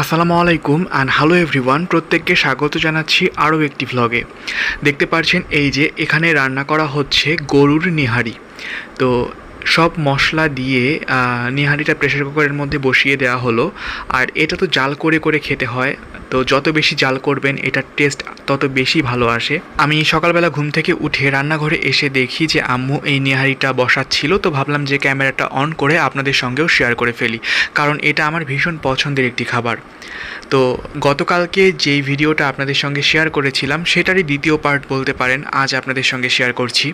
আসসালামু আলাইকুম and hello everyone প্রত্যেককে স্বাগত জানাচ্ছি আরও একটি ভ্লগে দেখতে পাচ্ছেন এই যে এখানে রান্না করা হচ্ছে গরুর নিহারি। তো সব মশলা দিয়ে নিহারিটা প্রেশার কুকারের মধ্যে বসিয়ে দেওয়া হলো। আর এটা তো জাল করে করে খেতে হয়। তো যত বেশি জাল করবেন, এটার টেস্ট তত বেশি ভালো আসে। আমি সকালবেলা ঘুম থেকে উঠে রান্নাঘরে এসে দেখি যে, আম্মু এই নিহারিটা বসাচ্ছিল। তো ভাবলাম যে, ক্যামেরাটা অন করে আপনাদের সঙ্গেও শেয়ার করে ফেলি। কারণ এটা আমার ভীষণ পছন্দের একটি খাবার। তো গতকালকে যেই ভিডিওটা আপনাদের সঙ্গে শেয়ার করেছিলাম, সেটারই দ্বিতীয় পার্ট বলতে পারেন, আজ আপনাদের সঙ্গে শেয়ার করছি।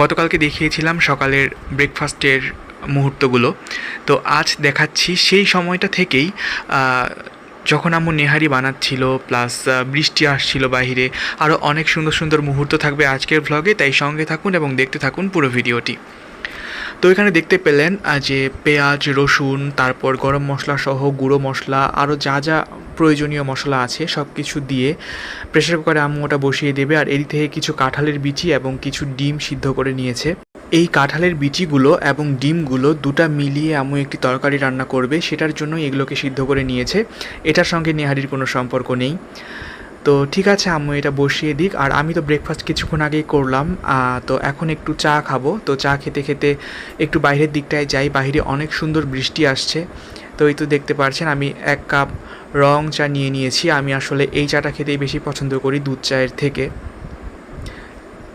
গতকালকে দেখিয়েছিলাম সকালের ব্রেকফাস্টের মুহূর্তগুলো। তো আজ দেখাচ্ছি সেই সময়টা থেকেই যখন আম্মু নেহারি বানাচ্ছিল, প্লাস বৃষ্টি আসছিল বাইরে আরও অনেক সুন্দর সুন্দর মুহূর্ত থাকবে আজকের ভ্লগে তাই সঙ্গে থাকুন এবং দেখতে থাকুন পুরো ভিডিওটি। তো এখানে দেখতে পেলেন যে পেঁয়াজ, রসুন, তারপর গরম মশলা সহ গুঁড়ো মশলা আরও যা যা প্রয়োজনীয় মশলা আছে সব কিছু দিয়ে প্রেশার কুকারে আম্মু ওটা বসিয়ে দেবে আর এদিক থেকে কিছু কাঁঠালের বিচি এবং কিছু ডিম সিদ্ধ করে নিয়েছে। এই কাঁঠালের বিচিগুলো এবং ডিমগুলো দুটা মিলিয়ে আম্মু একটি তরকারি রান্না করবে, সেটার জন্য এগুলোকে সিদ্ধ করে নিয়েছে। এটার সঙ্গে নেহারির কোনো সম্পর্ক নেই। তো ঠিক আছে আম্মু, এটা বসিয়ে দিক। আর আমি তো ব্রেকফাস্ট কিছুক্ষণ আগেই করলাম তো এখন একটু চা খাব। তো চা খেতে খেতে একটু বাইরের দিকটায় যাই, বাইরে অনেক সুন্দর বৃষ্টি আসছে। তো এই তো দেখতে পারছেন, আমি এক কাপ রং চা নিয়ে নিয়েছি। আমি আসলে এই চাটা খেতেই বেশি পছন্দ করি দুধ চায়ের থেকে।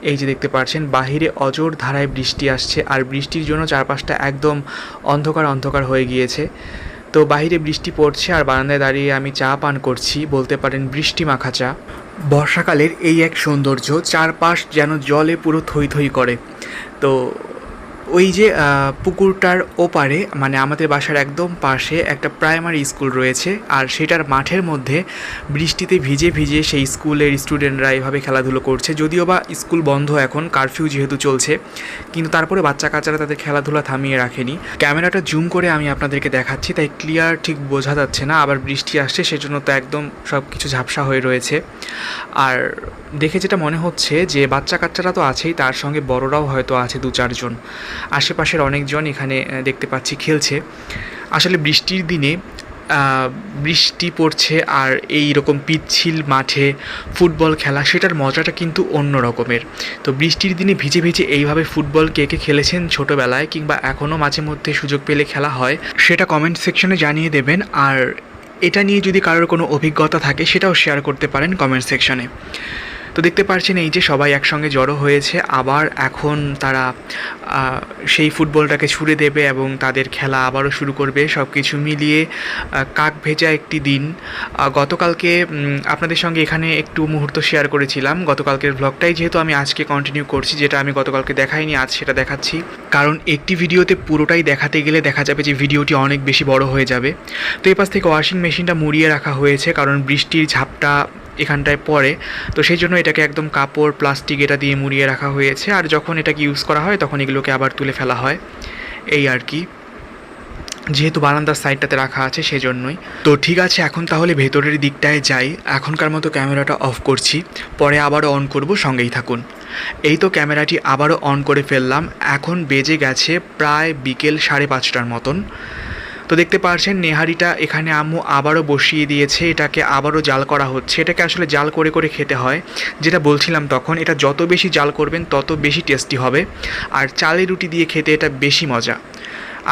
এই যে দেখতে পাচ্ছেন বাহিরে অজোর ধারায় বৃষ্টি আসছে আর বৃষ্টির জন্য চারপাশটা একদম অন্ধকার অন্ধকার হয়ে গিয়েছে। তো বাইরে বৃষ্টি পড়ছে আর বারান্দায় দাঁড়িয়ে আমি চা পান করছি, বলতে পারেন বৃষ্টি মাখা চা। বর্ষাকালের এই এক সৌন্দর্য চারপাশ যেন জলে পুরো থই থই করে। তো ওই যে পুকুরটার ওপারে মানে আমাদের বাসার একদম পাশে একটা প্রাইমারি স্কুল রয়েছে, আর সেটার মাঠের মধ্যে বৃষ্টিতে ভিজে ভিজে সেই স্কুলের স্টুডেন্টরা এভাবে খেলাধুলো করছে। যদিও বা স্কুল বন্ধ এখন কারফিউ যেহেতু চলছে, কিন্তু তারপরে বাচ্চা কাচ্চারা তাদের খেলাধুলা থামিয়ে রাখেনি। ক্যামেরাটা জুম করে আমি আপনাদেরকে দেখাচ্ছি, তাই ক্লিয়ার ঠিক বোঝা যাচ্ছে না, আবার বৃষ্টি আসছে, সেজন্য তো একদম সব কিছু ঝাপসা হয়ে রয়েছে। আর দেখে যেটা মনে হচ্ছে যে বাচ্চা কাচ্চারা তো আছেই, তার সঙ্গে বড়রাও হয়তো আছে দু চারজন আশেপাশের অনেকজন এখানে দেখতে পাচ্ছি খেলছে। আসলে বৃষ্টির দিনে বৃষ্টি পড়ছে আর এই রকম পিচ্ছিল মাঠে ফুটবল খেলা, সেটার মজাটা কিন্তু অন্য রকমের। তো বৃষ্টির দিনে ভিজে ভিজে এইভাবে ফুটবল কে কে খেলেছেন ছোটোবেলায় কিংবা এখনও মাঝে মধ্যে সুযোগ পেলে খেলা হয়, সেটা কমেন্ট সেকশনে জানিয়ে দেবেন। আর এটা নিয়ে যদি কারোর কোনো অভিজ্ঞতা থাকে, সেটাও শেয়ার করতে পারেন কমেন্ট সেকশনে তো দেখতে পারছেন এই যে সবাই একসঙ্গে জড়ো হয়েছে, আবার এখন তারা সেই ফুটবলটাকে ছুড়ে দেবে এবং তাদের খেলা আবারও শুরু করবে সব কিছু মিলিয়ে কাক ভেজা একটি দিন। গতকালকে আপনাদের সঙ্গে এখানে একটু মুহূর্ত শেয়ার করেছিলাম। গতকালকের ব্লগটাই যেহেতু আমি আজকে কন্টিনিউ করছি, যেটা আমি গতকালকে দেখাইনি, আজ সেটা দেখাচ্ছি। কারণ একটি ভিডিওতে পুরোটাই দেখাতে গেলে দেখা যাবে যে ভিডিওটি অনেক বেশি বড় হয়ে যাবে। তো এপাশ থেকে ওয়াশিং মেশিনটা মুড়িয়ে রাখা হয়েছে, কারণ বৃষ্টির ঝাপটা এখানটায় পড়ে। তো সেই জন্য এটাকে একদম কাপড় প্লাস্টিক এটা দিয়ে মুড়িয়ে রাখা হয়েছে। আর যখন এটাকে ইউজ করা হয়, তখন এগুলোকে আবার তুলে ফেলা হয়। এই আর কি। যেহেতু বারান্দার সাইডটাতে রাখা আছে, সেজন্যই। তো ঠিক আছে, এখন তাহলে ভেতরের দিকটায় যাই। এখনকার মতো ক্যামেরাটা অফ করছি। পরে আবারও অন করব, সঙ্গেই থাকুন। এই তো ক্যামেরাটি আবারও অন করে ফেললাম। এখন বেজে গেছে প্রায় বিকেল সাড়ে পাঁচটার মতন। তো দেখতে পাচ্ছেন নেহারিটা এখানে আম্মু আবারও বসিয়ে দিয়েছে, এটাকে আবারও জাল করা হচ্ছে। এটাকে আসলে জাল করে করে খেতে হয়, যেটা বলছিলাম তখন। এটা যত বেশি জাল করবেন, তত বেশি টেস্টি হবে। আর চালের রুটি দিয়ে খেতে এটা বেশি মজা।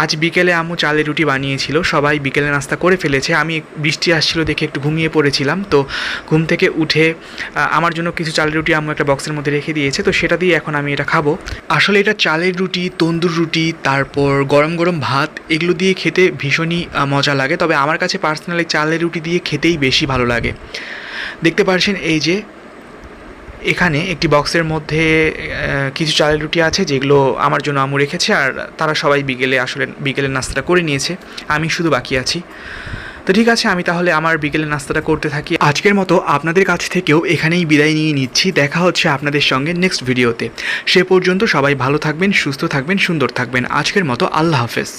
আজ বিকেলে আম্মু চালের রুটি বানিয়েছিল, সবাই বিকেলে নাস্তা করে ফেলেছে। আমি বৃষ্টি আসছিল দেখে একটু ঘুমিয়ে পড়েছিলাম, তো ঘুম থেকে উঠে আমার জন্য কিছু চালের রুটি আম্মু একটা বক্সের মধ্যে রেখে দিয়েছে, তো সেটা দিয়ে এখন আমি এটা খাব। আসলে এটা চালের রুটি, তন্দুর রুটি, তারপর গরম গরম ভাত এগুলো দিয়ে খেতে ভীষণই মজা লাগে। তবে আমার কাছে পার্সোনালি চালের রুটি দিয়ে খেতেই বেশি ভালো লাগে। দেখতে পারছেন এই যে, এখানে একটি বক্সের মধ্যে কিছু চালের রুটি আছে যেগুলো আমার জন্য আমু রেখেছে আর তারা সবাই বিকেলে আসলে, বিকেলের নাস্তাটা করে নিয়েছে। আমি শুধু বাকি আছি। তো ঠিক আছে, আমি তাহলে আমার বিকেলের নাস্তাটা করতে থাকি। আজকের মতো আপনাদের কাছ থেকেও এখানেই বিদায় নিয়ে নিচ্ছি। দেখা হচ্ছে আপনাদের সঙ্গে নেক্সট ভিডিওতে সে পর্যন্ত সবাই ভালো থাকবেন, সুস্থ থাকবেন, সুন্দর থাকবেন। আজকের মতো আল্লাহ হাফেজ।